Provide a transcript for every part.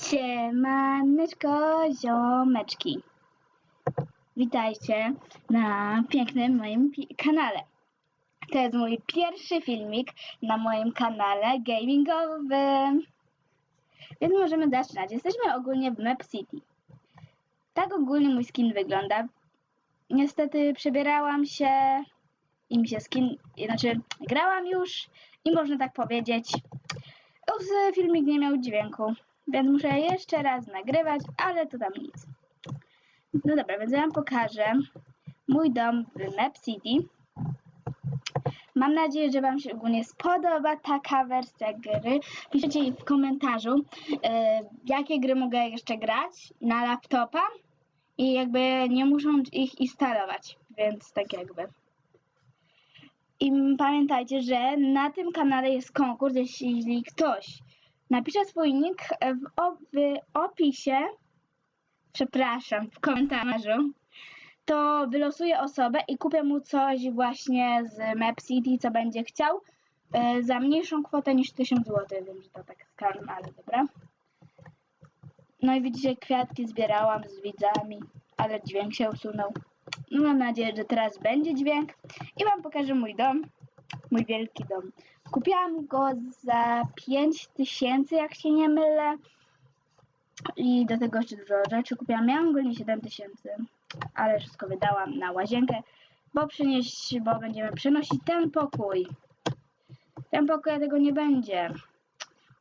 Siemaneczko, ziomeczki. Witajcie na pięknym moim kanale. To jest mój pierwszy filmik na moim kanale gamingowym. Więc możemy zaczynać. Jesteśmy ogólnie w Map City. Tak ogólnie mój skin wygląda. Niestety przebierałam się i mi się skin, znaczy grałam już i można tak powiedzieć, filmik nie miał dźwięku, więc muszę jeszcze raz nagrywać, ale to tam nic. No dobra, więc ja wam pokażę mój dom w Map City. Mam nadzieję, że wam się ogólnie spodoba taka wersja gry. Piszcie w komentarzu, e, jakie gry mogę jeszcze grać na laptopa i jakby nie muszą ich instalować, więc tak jakby. I pamiętajcie, że na tym kanale jest konkurs, jeśli ktoś napisze swój nick w, w opisie, przepraszam, w komentarzu, to wylosuję osobę i kupię mu coś właśnie z Map City, co będzie chciał, e, za mniejszą kwotę niż 1000 zł. Wiem, że to tak skam, ale dobra. No i widzicie, kwiatki zbierałam z widzami, ale dźwięk się usunął. No mam nadzieję, że teraz będzie dźwięk i wam pokażę mój dom, mój wielki dom. Kupiłam go za 5000, jak się nie mylę. I do tego jeszcze dużo rzeczy kupiłam. Miałam ogólnie 7000, ale wszystko wydałam na łazienkę, bo przynieść, bo będziemy przenosić ten pokój. Ten pokój tego nie będzie.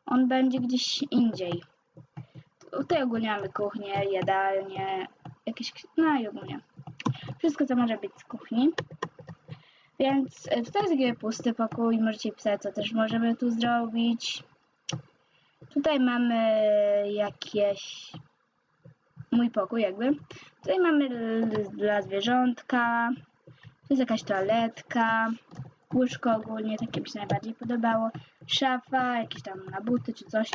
On będzie gdzieś indziej. Tutaj ogólnie mamy kuchnię, jadalnię, jakieś, no i ogólnie wszystko, co może być z kuchni. Więc e, tutaj jest taki pusty pokój, możecie pisać, co też możemy tu zrobić. Tutaj mamy jakieś... mój pokój jakby. Tutaj mamy dla zwierzątka. Tu jest jakaś toaletka. Łóżko ogólnie, takie mi się najbardziej podobało. Szafa, jakieś tam na buty czy coś.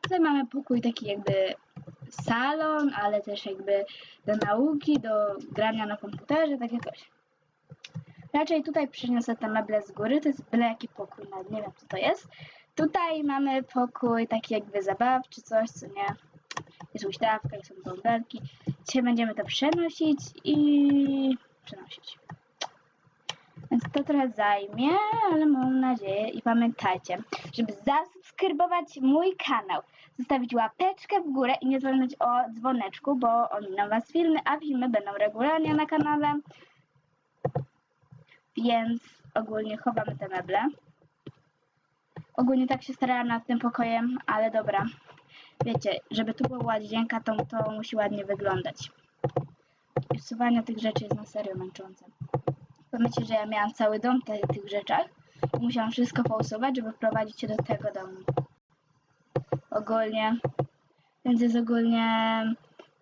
Tutaj mamy pokój taki jakby salon, ale też jakby do nauki, do grania na komputerze, tak jakoś. Raczej tutaj przyniosę te meble z góry, to jest byle jaki pokój, nawet nie wiem co to jest. Tutaj mamy pokój taki jakby zabawczy, coś co nie. Jest huśtawka są bąbelki. Dzisiaj będziemy to przenosić i przenosić. Więc to trochę zajmie, ale mam nadzieję i pamiętajcie, żeby zasubskrybować mój kanał, zostawić łapeczkę w górę i nie zapominać o dzwoneczku, bo ominą Was filmy, a filmy będą regularnie na kanale. Więc ogólnie chowamy te meble. Ogólnie tak się starałam nad tym pokojem, ale dobra. Wiecie, żeby tu była łazienka, to, to musi ładnie wyglądać. Usuwanie tych rzeczy jest na serio męczące. Pamiętajcie, że ja miałam cały dom te, tych rzeczach i musiałam wszystko pousuwać, żeby wprowadzić się do tego domu. Ogólnie, więc jest ogólnie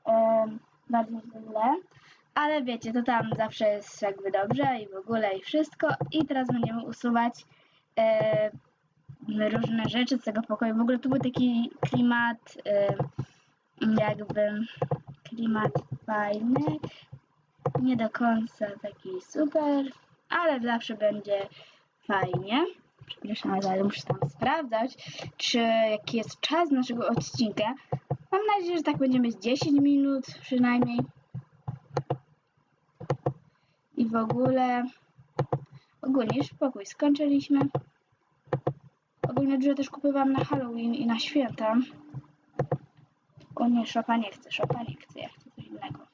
em, bardzo źle. Ale wiecie, to tam zawsze jest jakby dobrze i w ogóle i wszystko. I teraz będziemy usuwać e, różne rzeczy z tego pokoju. W ogóle tu był taki klimat, e, jakby klimat fajny. Nie do końca taki super, ale zawsze będzie fajnie. Przepraszam, ale muszę tam sprawdzać, czy jaki jest czas naszego odcinka. Mam nadzieję, że tak będziemy z 10 minut przynajmniej. I w ogóle ogólnie już pokój skończyliśmy. Ogólnie dużo też kupowałam na Halloween i na święta. O nie, szopa nie chcę, szopa nie chcę, ja chcę coś innego.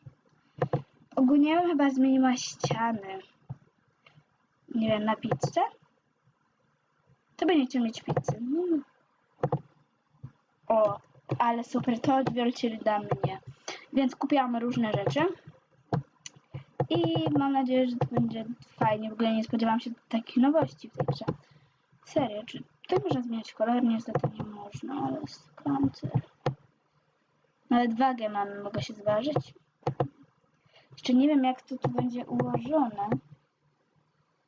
Ogólnie ja chyba zmieniła ściany. Nie wiem, na pizzę? To chciał mieć pizzy. Mm. O, ale super, to odbiorcie dla mnie. Więc kupiłam różne rzeczy. I mam nadzieję, że to będzie fajnie. W ogóle nie spodziewałam się takich nowości w tej grze. Serio, czy tutaj można zmieniać kolor? Niestety nie można, ale skąd? Nawet wagę mamy, mogę się zważyć. Jeszcze nie wiem, jak to tu będzie ułożone.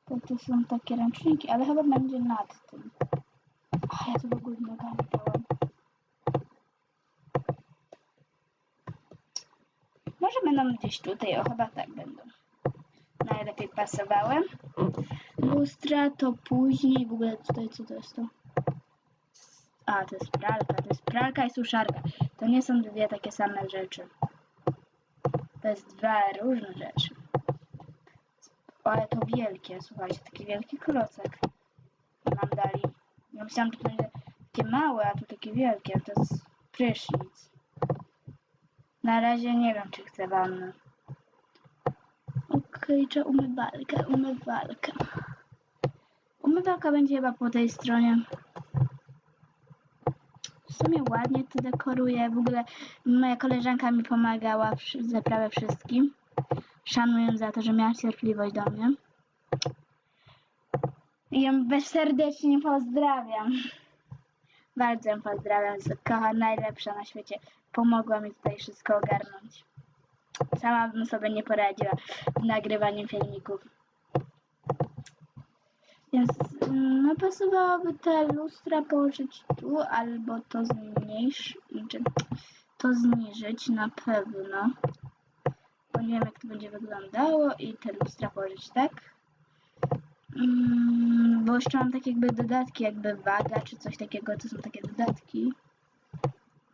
To tu są takie ręczniki, ale chyba będzie nad tym. A ja to w ogóle nie Może będą gdzieś tutaj, o chyba tak będą. Najlepiej pasowały. Lustra to później, w ogóle tutaj co to jest to? A, to jest pralka, to jest pralka i suszarka. To nie są dwie takie same rzeczy. To jest dwa różne rzeczy. Ale to wielkie, słuchajcie, taki wielki klocek nam dali. Ja myślałam, że to będzie takie małe, a tu takie wielkie. To jest prysznic. Na razie nie wiem, czy chcę wannę. Okej, czy umywalkę, umywalkę. Umywalka będzie chyba po tej stronie. W sumie ładnie to dekoruje. W ogóle moja koleżanka mi pomagała ze prawie wszystkim. Szanuję za to, że miała cierpliwość do mnie. I ją bezserdecznie pozdrawiam. Bardzo ją pozdrawiam. Kocha najlepsza na świecie. Pomogła mi tutaj wszystko ogarnąć. Sama bym sobie nie poradziła z nagrywaniem filmików. Więc mm, no pasowałoby te lustra położyć tu, albo to zmniejszyć, znaczy to zniżyć na pewno. Bo nie wiem jak to będzie wyglądało i te lustra położyć tak. Mm, bo jeszcze mam takie jakby dodatki, jakby waga czy coś takiego, to są takie dodatki.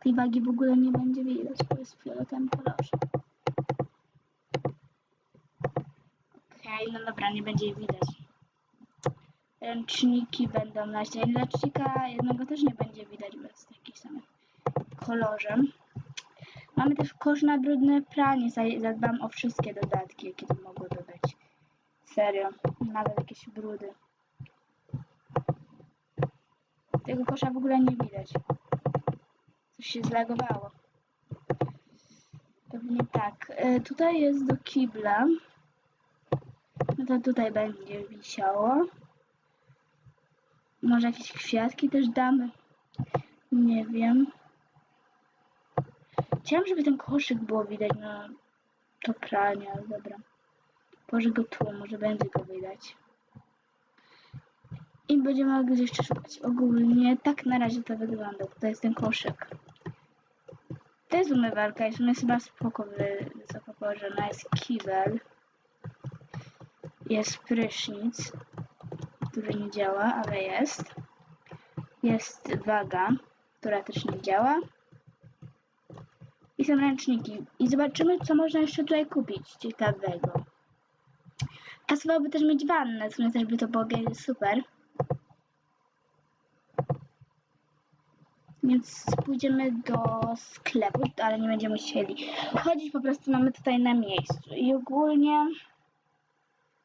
Tej wagi w ogóle nie będzie widać, bo jest w fioletowym kolorze. Okej, no dobra, nie będzie jej widać. Ręczniki będą na ścianie. Lecznika jednego też nie będzie widać, bo jest taki sam kolorze. Mamy też kosz na brudne pranie. Za- Zadbam o wszystkie dodatki, jakie tu mogło dodać. Serio, nawet jakieś brudy. Tego kosza w ogóle nie widać. Coś się zlagowało. Pewnie tak. E, tutaj jest do kibla. No to tutaj będzie wisiało. Może jakieś kwiatki też damy. Nie wiem. Chciałam, żeby ten koszyk było widać na to pranie, ale dobra. Położę go tu, może będzie go widać. I będziemy mogli jeszcze szukać. Ogólnie tak na razie to wygląda. To jest ten koszyk. To jest umywalka i w chyba spoko wy- wysoko położona. Jest kibel. Jest prysznic, który nie działa, ale jest. Jest waga, która też nie działa. I są ręczniki. I zobaczymy, co można jeszcze tutaj kupić ciekawego. Pasowałoby też mieć wannę, w sumie też by to było super. Więc pójdziemy do sklepu, ale nie będziemy musieli chodzić, po prostu mamy tutaj na miejscu. I ogólnie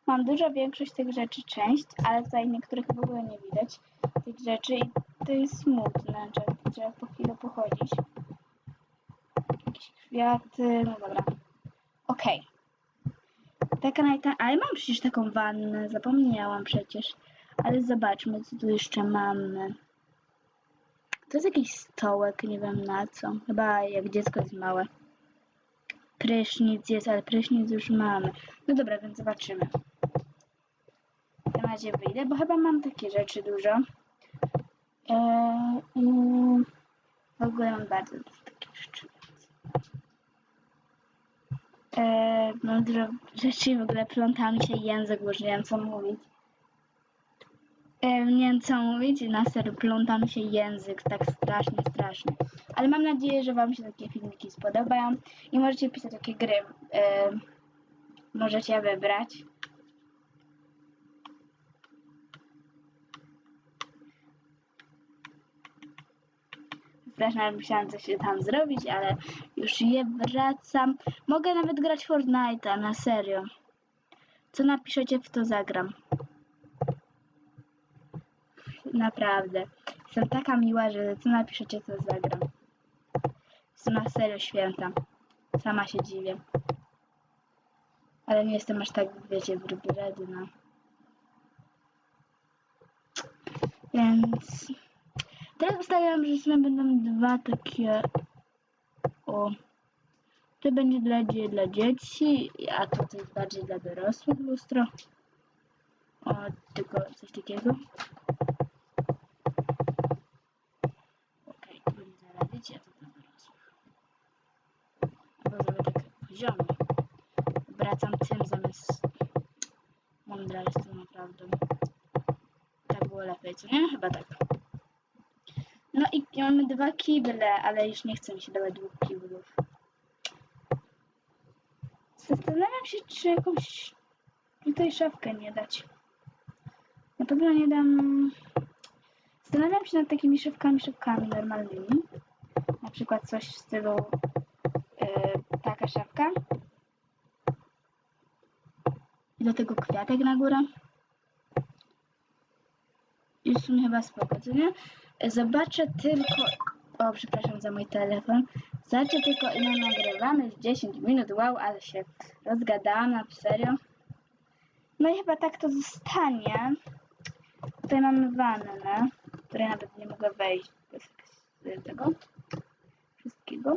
mam dużo większość tych rzeczy, część, ale tutaj niektórych w ogóle nie widać tych rzeczy i to jest smutne, że trzeba po chwilę pochodzić. Jakieś kwiaty, no dobra. Okej. Taka najta... Ale mam przecież taką wannę, zapomniałam przecież. Ale zobaczmy, co tu jeszcze mamy. To jest jakiś stołek, nie wiem na co. Chyba jak dziecko jest małe. Prysznic jest, ale prysznic już mamy. No dobra, więc zobaczymy. Na razie wyjdę, bo chyba mam takie rzeczy dużo. Eee, i w ogóle mam bardzo dużo takich rzeczy. Eee, mam dużo rzeczy w ogóle pląta mi się język, bo nie wiem co mówić. Eee, nie wiem co mówić, na serio pląta mi się język, tak strasznie, strasznie. Ale mam nadzieję, że wam się takie filmiki spodobają i możecie pisać jakie gry eee, możecie wybrać. Strasznie musiałam coś tam zrobić, ale już je wracam. Mogę nawet grać Fortnite'a, na serio. Co napiszecie, w to zagram. Naprawdę. Jestem taka miła, że co napiszecie, to zagram. Jestem na serio święta. Sama się dziwię. Ale nie jestem aż tak, wiecie, wredna. Więc... Teraz ustawiam, że w będą dwa takie... O... To będzie dla, dla dzieci, a to, to jest bardziej dla dorosłych lustro. O, tylko coś takiego. Okej, to będzie dla dzieci, a to dla dorosłych. Bo zrobię tak poziomie. Wracam tym zamiast... Mądra jestem naprawdę. Tak było lepiej, co nie? Chyba tak. No i mamy dwa kible, ale już nie chce mi się dawać dwóch kiblów. Zastanawiam się, czy jakąś tutaj szafkę nie dać. Na pewno nie dam... Zastanawiam się nad takimi szafkami, szafkami normalnymi. Na przykład coś w stylu szafka. I do tego kwiatek na górę. I w sumie chyba spoko? Zobaczę tylko... O, przepraszam za mój telefon. Zobaczę tylko ile nagrywamy. Już 10 minut. Wow, ale się rozgadałam na serio. No i chyba tak to zostanie. Tutaj mamy wannę, w której nawet nie mogę wejść bez tego wszystkiego.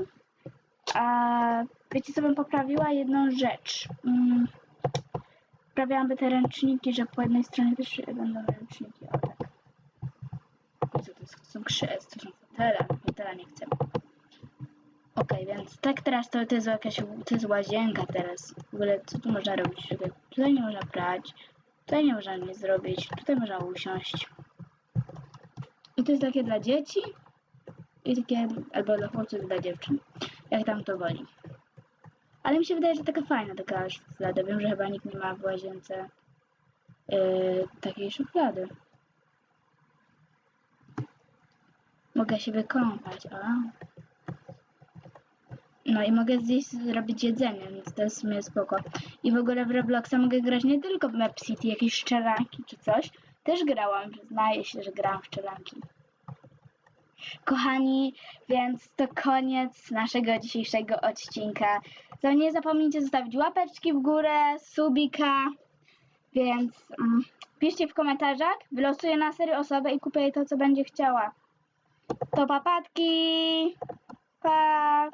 A wiecie co bym poprawiła? Jedną rzecz. Mm, Poprawiałam te ręczniki, że po jednej stronie też będą ręczniki. O tak. Co to, jest? to są krzes, to są fotele. Fotela nie chcę. Okej, więc tak teraz to, to jest jakaś, to jest łazienka teraz. W ogóle co tu można robić? Tutaj, tutaj nie można prać, tutaj nie można nic zrobić, tutaj można usiąść. I to jest takie dla dzieci i takie, albo dla chłopców, dla dziewczyn, jak tam to woli. Ale mi się wydaje, że taka fajna taka szuflada. Wiem, że chyba nikt nie ma w łazience yy, takiej szuflady. Mogę się wykąpać, o. No i mogę zjeść, zrobić jedzenie, więc to jest w sumie spoko. I w ogóle w Robloxa mogę grać nie tylko w Map City, jakieś szczelanki czy coś. Też grałam, przyznaję się, że grałam w szczelanki. Kochani, więc to koniec naszego dzisiejszego odcinka. Za nie zapomnijcie zostawić łapeczki w górę, subika, więc mm, piszcie w komentarzach, wylosuję na serio osobę i kupię jej to, co będzie chciała. To papatki! Pa!